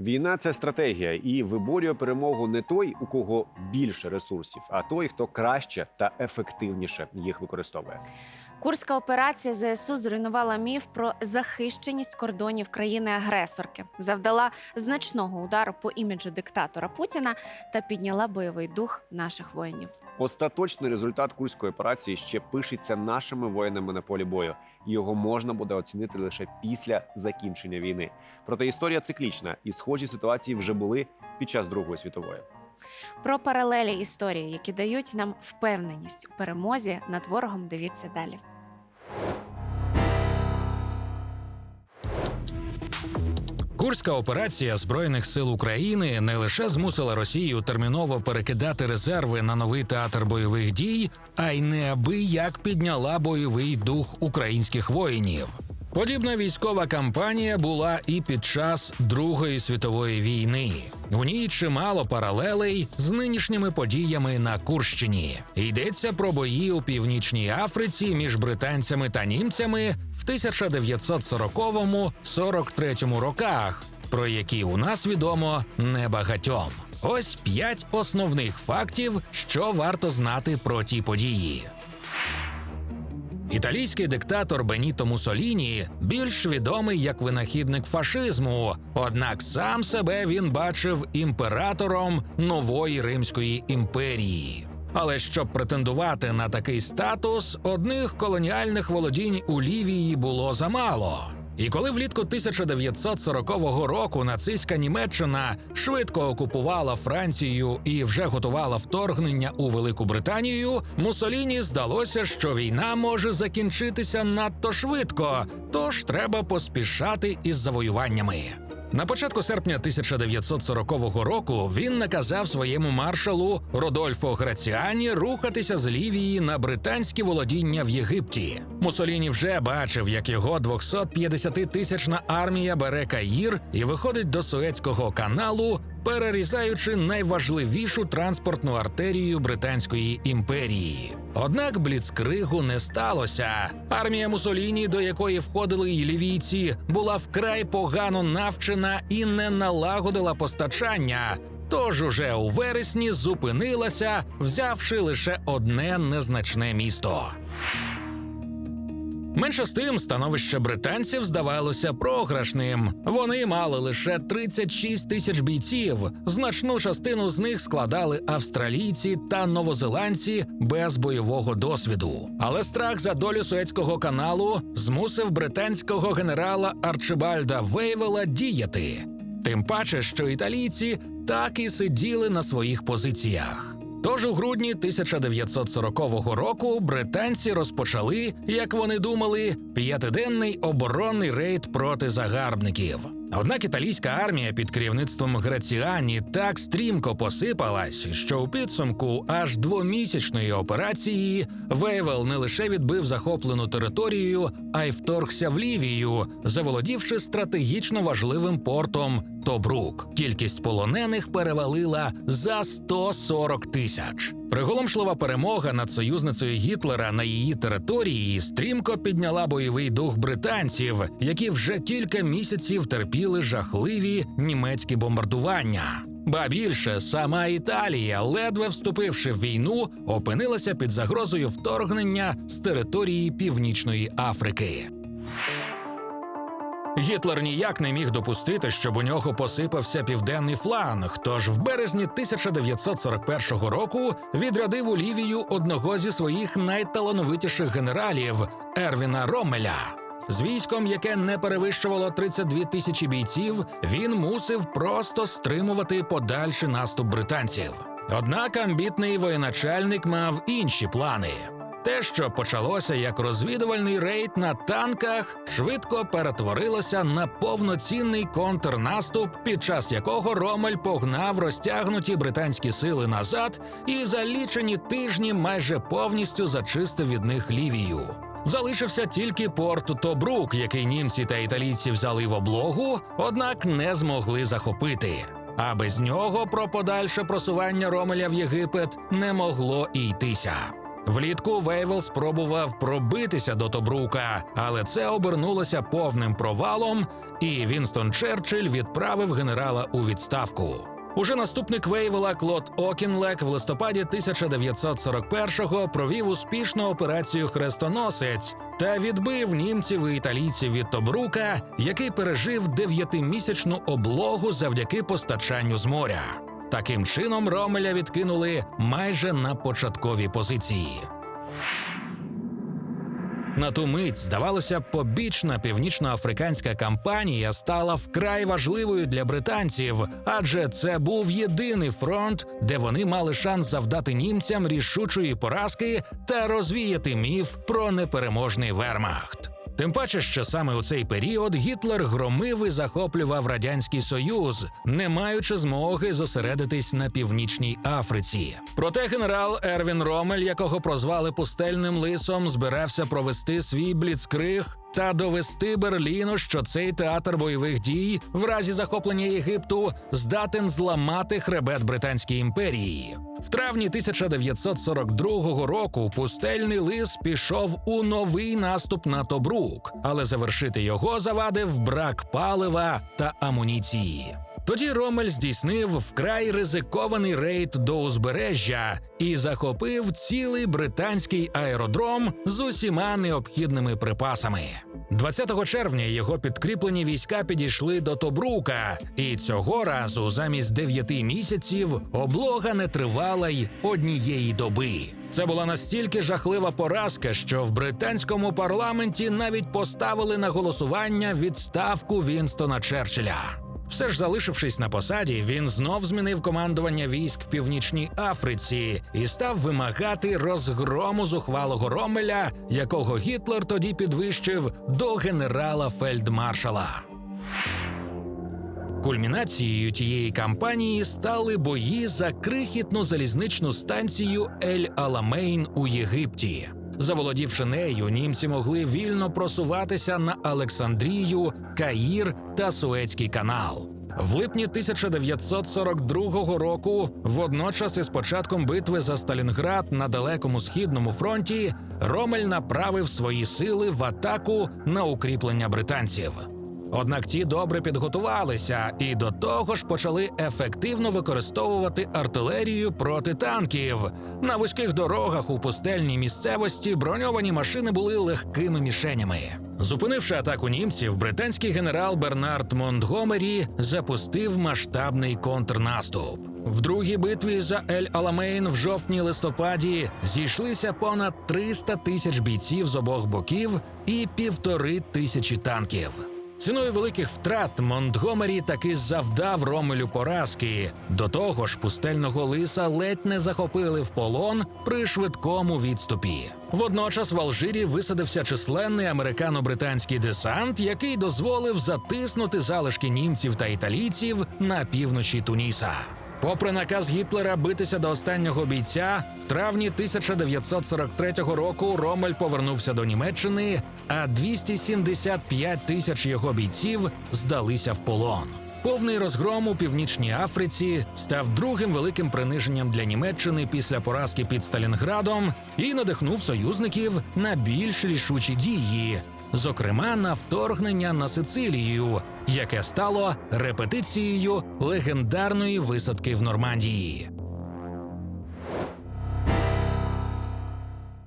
Війна це стратегія, і виборює перемогу не той, у кого більше ресурсів, а той, хто краще та ефективніше їх використовує. Курська операція ЗСУ зруйнувала міф про захищеність кордонів країни-агресорки, завдала значного удару по іміджу диктатора Путіна та підняла бойовий дух наших воїнів. Остаточний результат курської операції ще пишеться нашими воїнами на полі бою. Його можна буде оцінити лише після закінчення війни. Проте історія циклічна, і схожі ситуації вже були під час Другої світової. Про паралелі історії, які дають нам впевненість у перемозі над ворогом. Дивіться далі. Курська операція збройних сил України не лише змусила Росію терміново перекидати резерви на новий театр бойових дій, а й неабияк підняла бойовий дух українських воїнів. Подібна військова кампанія була і під час Другої світової війни. У ній чимало паралелей з нинішніми подіями на Курщині. Йдеться про бої у північній Африці між британцями та німцями в 1940-43 роках, про які у нас відомо небагатьом. Ось п'ять основних фактів, що варто знати про ті події. Італійський диктатор Беніто Мусоліні більш відомий як винахідник фашизму, однак сам себе він бачив імператором нової Римської імперії. Але щоб претендувати на такий статус, одних колоніальних володінь у Лівії було замало. І коли влітку 1940 року нацистська Німеччина швидко окупувала Францію і вже готувала вторгнення у Велику Британію, Мусоліні здалося, що війна може закінчитися надто швидко, тож треба поспішати із завоюваннями. На початку серпня 1940 року він наказав своєму маршалу Родольфо Граціані рухатися з Лівії на британські володіння в Єгипті. Мусоліні вже бачив, як його 250-тисячна армія бере Каїр і виходить до Суецького каналу, перерізаючи найважливішу транспортну артерію Британської імперії. Однак бліцкригу не сталося. Армія Мусоліні, до якої входили й лівійці, була вкрай погано навчена і не налагодила постачання. Тож уже у вересні зупинилася, взявши лише одне незначне місто. Менше з тим, становище британців здавалося програшним. Вони мали лише 36 тисяч бійців. Значну частину з них складали австралійці та новозеландці без бойового досвіду. Але страх за долю Суецького каналу змусив британського генерала Арчибальда Вейвела діяти. Тим паче, що італійці так і сиділи на своїх позиціях. Тож у грудні 1940 року британці розпочали, як вони думали, п'ятиденний оборонний рейд проти загарбників. Однак італійська армія під керівництвом Граціані так стрімко посипалась, що у підсумку аж двомісячної операції Вейвел не лише відбив захоплену територію, а й вторгся в Лівію, заволодівши стратегічно важливим портом Тобрук. Кількість полонених перевалила за 140 тисяч. Приголомшлива перемога над союзницею Гітлера на її території стрімко підняла бойовий дух британців, які вже кілька місяців терпіли жахливі німецькі бомбардування. Ба більше сама Італія, ледве вступивши в війну, опинилася під загрозою вторгнення з території Північної Африки. Гітлер ніяк не міг допустити, щоб у нього посипався південний фланг. Тож в березні 1941 року відрядив у Лівію одного зі своїх найталановитіших генералів Ервіна Роммеля. З військом, яке не перевищувало 32 тисячі бійців, він мусив просто стримувати подальший наступ британців. Однак амбітний воєначальник мав інші плани. Те, що почалося як розвідувальний рейд на танках, швидко перетворилося на повноцінний контрнаступ, під час якого Ромель погнав розтягнуті британські сили назад і за лічені тижні майже повністю зачистив від них лівію. Залишився тільки порт Тобрук, який німці та італійці взяли в облогу, однак не змогли захопити. А без нього про подальше просування Ромеля в Єгипет не могло і йтися. Влітку Вейвел спробував пробитися до Тобрука, але це обернулося повним провалом, і Вінстон Черчилль відправив генерала у відставку. Уже наступник Вейвела Клод Окінлек в листопаді 1941-го провів успішну операцію Хрестоносець та відбив німців і італійців від Тобрука, який пережив дев'ятимісячну облогу завдяки постачанню з моря. Таким чином Ромеля відкинули майже на початкові позиції. На ту мить, здавалося, побічна північноафриканська кампанія стала вкрай важливою для британців, адже це був єдиний фронт, де вони мали шанс завдати німцям рішучої поразки та розвіяти міф про непереможний вермахт. Тим паче, що саме у цей період Гітлер громив і захоплював радянський союз, не маючи змоги зосередитись на північній Африці. Проте генерал Ервін Ромель, якого прозвали пустельним лисом, збирався провести свій бліцкриг та довести Берліну, що цей театр бойових дій в разі захоплення Єгипту здатен зламати хребет Британської імперії. В травні 1942 року пустельний лис пішов у новий наступ на Тобрук, але завершити його завадив брак палива та амуніції. Тоді Ромель здійснив вкрай ризикований рейд до узбережжя і захопив цілий британський аеродром з усіма необхідними припасами. 20 червня його підкріплені війська підійшли до Тобрука, і цього разу замість дев'яти місяців облога не тривала й однієї доби. Це була настільки жахлива поразка, що в британському парламенті навіть поставили на голосування відставку Вінстона Черчилля. Все ж залишившись на посаді, він знов змінив командування військ в північній Африці і став вимагати розгрому зухвалого Ромеля, якого Гітлер тоді підвищив до генерала фельдмаршала. Кульмінацією тієї кампанії стали бої за крихітну залізничну станцію Ель Аламейн у Єгипті. Заволодівши нею, німці могли вільно просуватися на Олександрію, Каїр та Суецький канал. В липні 1942 року, водночас із початком битви за Сталінград на далекому східному фронті, Ромель направив свої сили в атаку на укріплення британців. Однак ті добре підготувалися і до того ж почали ефективно використовувати артилерію проти танків. На вузьких дорогах у пустельній місцевості броньовані машини були легкими мішенями. Зупинивши атаку німців, британський генерал Бернард Монтгомері запустив масштабний контрнаступ. В другій битві за Ель Аламейн в жовтні листопаді зійшлися понад 300 тисяч бійців з обох боків і півтори тисячі танків. Ціною великих втрат Монтгомері таки завдав Ромелю поразки. До того ж, пустельного лиса ледь не захопили в полон при швидкому відступі. Водночас в Алжирі висадився численний американо-британський десант, який дозволив затиснути залишки німців та італійців на півночі Туніса. Попри наказ Гітлера битися до останнього бійця, в травні 1943 року Ромель повернувся до Німеччини, а 275 тисяч його бійців здалися в полон. Повний розгром у північній Африці став другим великим приниженням для Німеччини після поразки під Сталінградом і надихнув союзників на більш рішучі дії, зокрема на вторгнення на Сицилію, яке стало репетицією легендарної висадки в Нормандії.